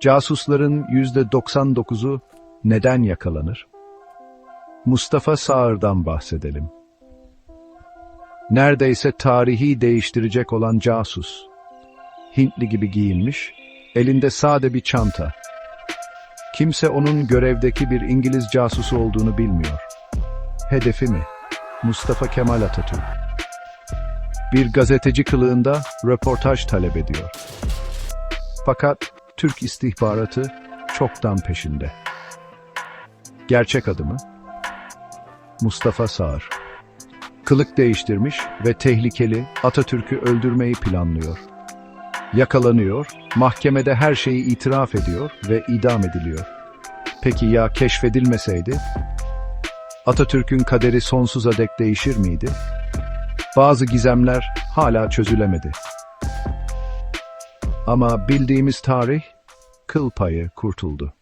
Casusların %99'u neden yakalanır? Mustafa Sağır'dan bahsedelim. Neredeyse tarihi değiştirecek olan casus. Hintli gibi giyinmiş, elinde sade bir çanta. Kimse onun görevdeki bir İngiliz casusu olduğunu bilmiyor. Hedefi mi? Mustafa Kemal Atatürk. Bir gazeteci kılığında röportaj talep ediyor. Fakat Türk istihbaratı çoktan peşinde. Gerçek adımı Mustafa Sağır. Kılık değiştirmiş ve tehlikeli Atatürk'ü öldürmeyi planlıyor. Yakalanıyor, mahkemede her şeyi itiraf ediyor ve idam ediliyor. Peki ya keşfedilmeseydi? Atatürk'ün kaderi sonsuza dek değişir miydi? Bazı gizemler hala çözülemedi. Ama bildiğimiz tarih kıl payı kurtuldu.